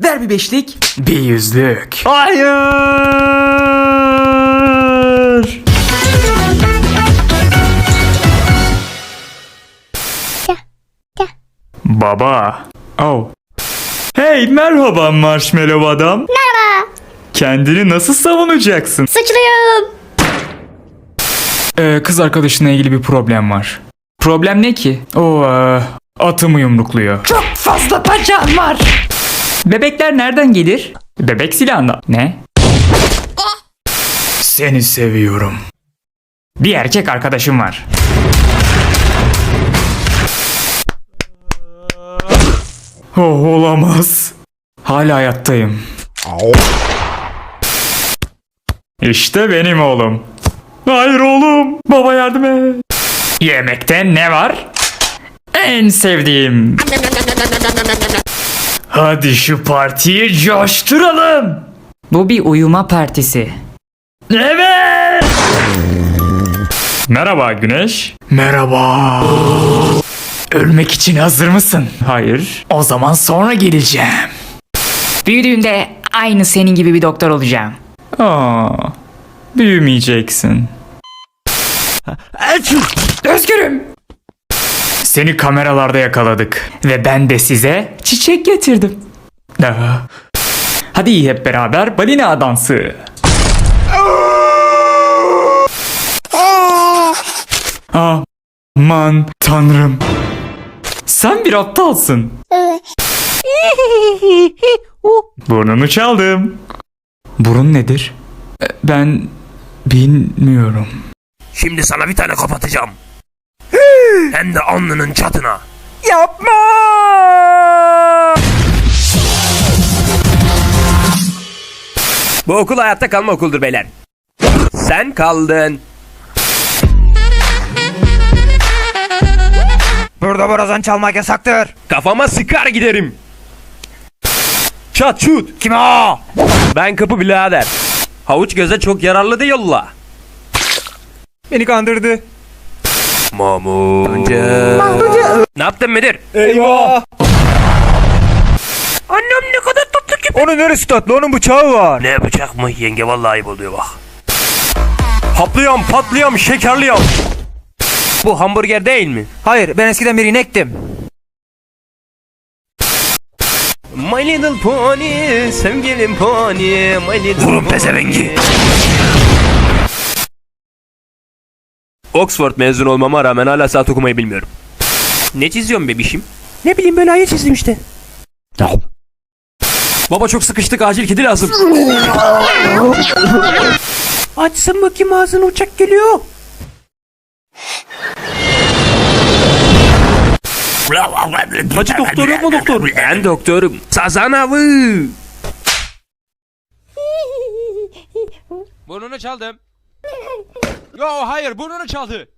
Ver bir beşlik. Bir yüzlük. Hayır. Baba. Oh. Hey merhaba marshmallow adam. Merhaba. Kendini nasıl savunacaksın? Sıçrıyorum. Ee, kız arkadaşınla ilgili bir problem var. Problem ne ki? O ee, atımı yumrukluyor. Çok fazla bacağın var. Bebekler nereden gelir? Bebek silahından. Ne? Seni seviyorum. Bir erkek arkadaşım var. Oh, olamaz. Hala hayattayım. İşte benim oğlum. Hayır oğlum. Baba yardım et. Yemekte ne var? En sevdiğim. Hadi şu partiyi coşturalım. Bu bir uyuma partisi. Evet. Merhaba Güneş. Merhaba. Ölmek için hazır mısın? Hayır. O zaman sonra geleceğim. Büyüdüğümde aynı senin gibi bir doktor olacağım. Aa, büyümeyeceksin. Özgürüm. Seni kameralarda yakaladık ve ben de size çiçek getirdim. Aa. Hadi hep beraber balina dansı. Aman tanrım. Sen bir aptalsın. Burnunu çaldım. Burun nedir? E, Ben bilmiyorum. Şimdi sana bir tane kapatacağım. Hem de alnının çatına. Yapma! Bu okul hayatta kalma okuldur beyler. Sen kaldın. Burada borazan çalmak yasaktır. Kafama sıkar giderim. Çat çut. Kim o? Ben kapı birader. Havuç göze çok yararlı değil yolla. Beni kandırdı. Mahmut. Ne yaptın müdür? Eyvah. Annem ne kadar tatlı ki. Onun neresi tatlı? Onun bıçağı var. Ne bıçak mı? Yenge vallahi ayıp oluyor bak. Haplıyorum, patlıyorum, şekerliyorum. Bu hamburger değil mi? Hayır ben eskiden bir inektim. My little pony, sevgilim pony, my little Vurun pezevengi. Oxford mezun olmama rağmen hala saat okumayı bilmiyorum. Ne çiziyorsun bebişim? Ne bileyim böyle ayı çizdim işte. Baba çok sıkıştık acil kedi lazım. Açsın bakayım ağzını uçak geliyor. Hacı doktor yok mu doktor? Ben doktorum. Sazan avı. Burnunu çaldım. Yo hayır burnunu çaldı.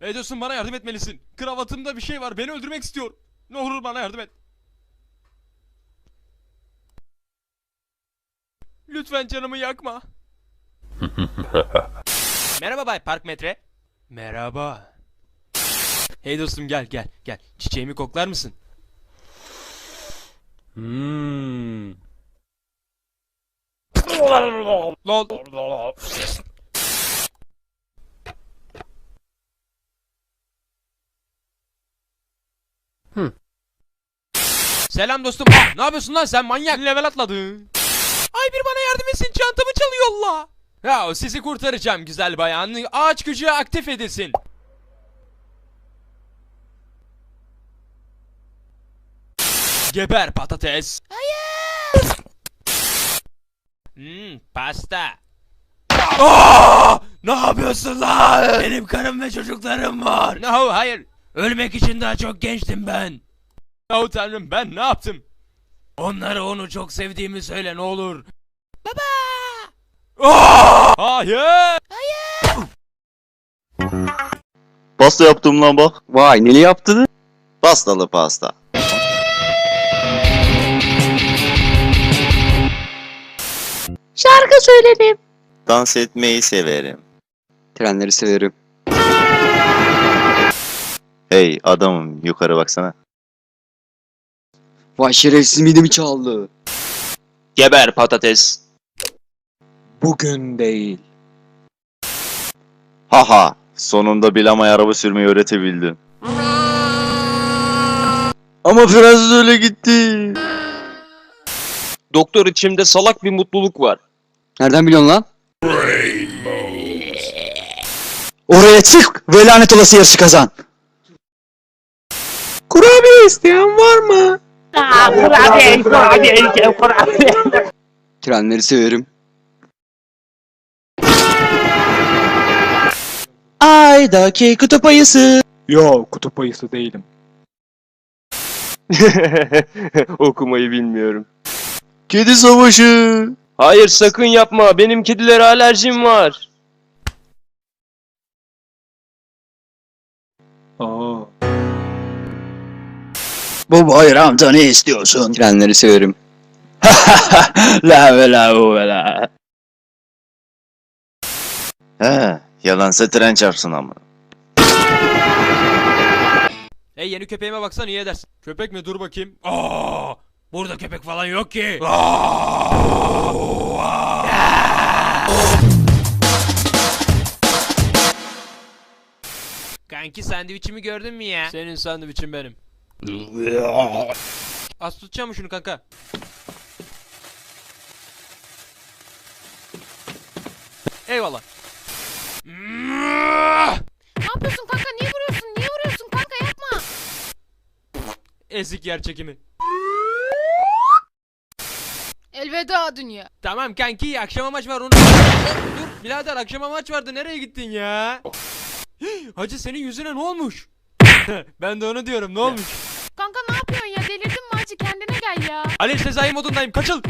Hey dostum bana yardım etmelisin. Kravatımda bir şey var beni öldürmek istiyor. Ne olur bana yardım et. Lütfen canımı yakma. Merhaba Bay Park Metre. Merhaba. Hey dostum gel gel gel. Çiçeğimi koklar mısın? Hmm. Lol. Selam dostum. Ne yapıyorsun lan sen manyak? Level atladın. Ay bir bana yardım etsin çantamı çalıyor la. Ya sizi kurtaracağım güzel bayan. Ağaç gücü aktif edilsin. Geber patates. Hayır. Hmm, pasta. Aa! Ne yapıyorsun lan? Benim karım ve çocuklarım var. No, hayır. Ölmek için daha çok gençtim ben. Oh tanrım ben ne yaptım? Onlara onu çok sevdiğimi söyle ne olur. Baba! Aa! Hayır! Pasta yaptım lan bak. Vay neli yaptı? Pastalı pasta. Şarkı söyledim. Dans etmeyi severim. Trenleri severim. Hey adamım yukarı baksana. Vay şerefsiz midemi çaldı. Geber patates. Bugün değil. Haha sonunda Bilamay araba sürmeyi öğretebildim. Ama Fransız öyle gitti. Doktor içimde salak bir mutluluk var. Nereden biliyorsun lan? Oraya çık ve lanet olası yarışı kazan. Kurabiye isteyen var mı? Trenleri severim. Aydaki kutup ayısı. Yo kutup ayısı değilim. Okumayı bilmiyorum. Kedi savaşı. Hayır sakın yapma. Benim kedilere alerjim var. Aa. Baba hayır amca ne istiyorsun? Trenleri severim. la ve la bu ve la. He yalansa tren çarpsın ama. Hey yeni köpeğime baksan iyi edersin. Köpek mi? Dur bakayım. Aa! Burada köpek falan yok ki. Kanki sandviçimi gördün mü ya? Senin sandviçin benim. Az tutacağım mı şunu kanka? Eyvallah. Ne yapıyorsun kanka? Niye vuruyorsun? Niye vuruyorsun kanka? Yapma. Ezik yer çekimi. Elveda dünya. Tamam kanki akşama maç var onu... Dur birader akşama maç vardı nereye gittin ya? Hacı senin yüzüne ne olmuş? ben de onu diyorum ne olmuş? Kanka ne yapıyorsun ya? Delirdin mi acı? Kendine gel ya. Alev Sezai modundayım kaçıl.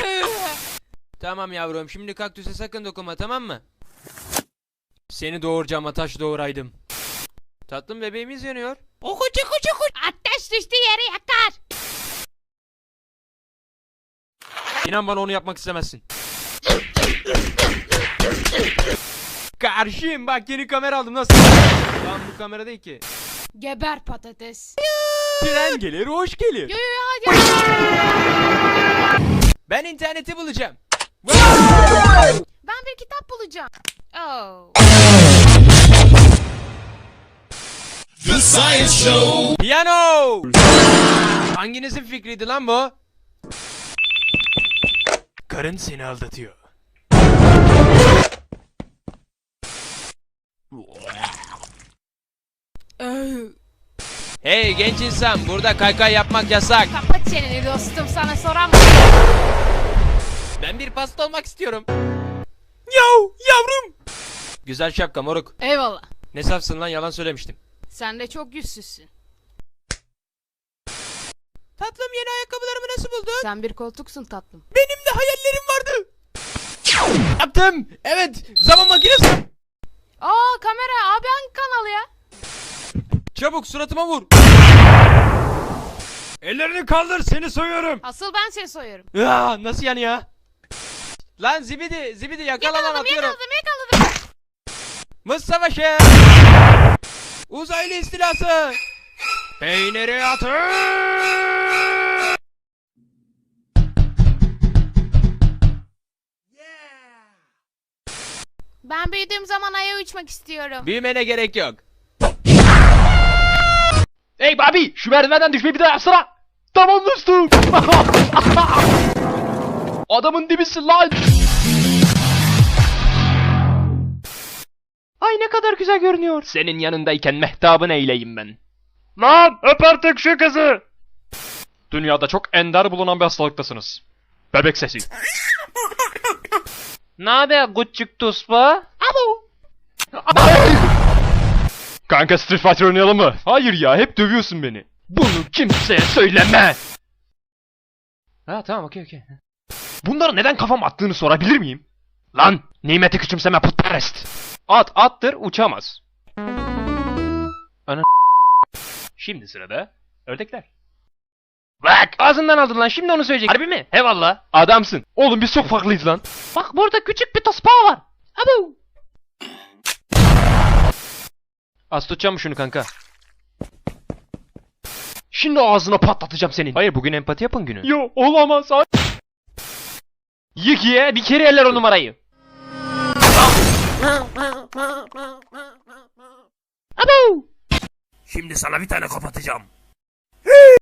tamam yavrum şimdi kaktüse sakın dokunma tamam mı? Seni doğuracağıma taş doğuraydım. Tatlım bebeğimiz yanıyor. Okucu kucu kucu. Ateş düştü yere yakar. İnan bana onu yapmak istemezsin. Karşıyım bak yeni kamera aldım nasıl? Lan bu kamera değil ki. Geber patates. Tren gelir hoş gelir. Yo yo yo hadi. Ben interneti bulacağım. Ben bir kitap bulacağım. Oh. Piyano! Hanginizin fikriydi lan bu? Karın seni aldatıyor. Hey genç insan burada kaykay yapmak yasak. Kapat çeneni dostum sana soran Ben bir pasta olmak istiyorum. Yav yavrum. Güzel şapka moruk. Eyvallah. Ne safsın lan yalan söylemiştim. Sen de çok yüzsüzsün. Tatlım yeni ayakkabılarımı nasıl buldun? Sen bir koltuksun tatlım. Benim de hayallerim vardı. Yaptım. Evet zaman makinesi. Aa kamera abi hangi kanal ya? Çabuk suratıma vur. Ellerini kaldır seni soyuyorum. Asıl ben seni soyuyorum. Ya nasıl yani ya? Lan zibidi zibidi yakala lan Yakaladım atıyorum. yakaladım yakaladım. Mız savaşı. Uzaylı istilası. Peyniri atın. Ben büyüdüğüm zaman aya uçmak istiyorum. Büyümene gerek yok. Hey Bobby şu merdivenden düşmeyi bir daha yapsana. Tamam dostum. Adamın dibisin lan. Ay ne kadar güzel görünüyor. Senin yanındayken mehtabın eyleyim ben. Lan öp artık şu kızı. Dünyada çok ender bulunan bir hastalıktasınız. Bebek sesi. ne haber küçük tospa? Abo. Kanka Street Fighter oynayalım mı? Hayır ya hep dövüyorsun beni. Bunu kimseye söyleme. Ha tamam okey okey. Bunları neden kafam attığını sorabilir miyim? Lan nimeti küçümseme putperest. At attır uçamaz. Ana Şimdi sırada ördekler. Bak ağzından aldın lan şimdi onu söyleyecek. Harbi mi? Eyvallah. Adamsın. Oğlum biz çok farklıyız lan. Bak burada küçük bir tospa var. Abo. Az tutacağım şunu kanka? Şimdi ağzına patlatacağım senin. Hayır bugün empati yapın günü. Yo olamaz. Yık ye bir kere eller o numarayı. Şimdi sana bir tane kapatacağım.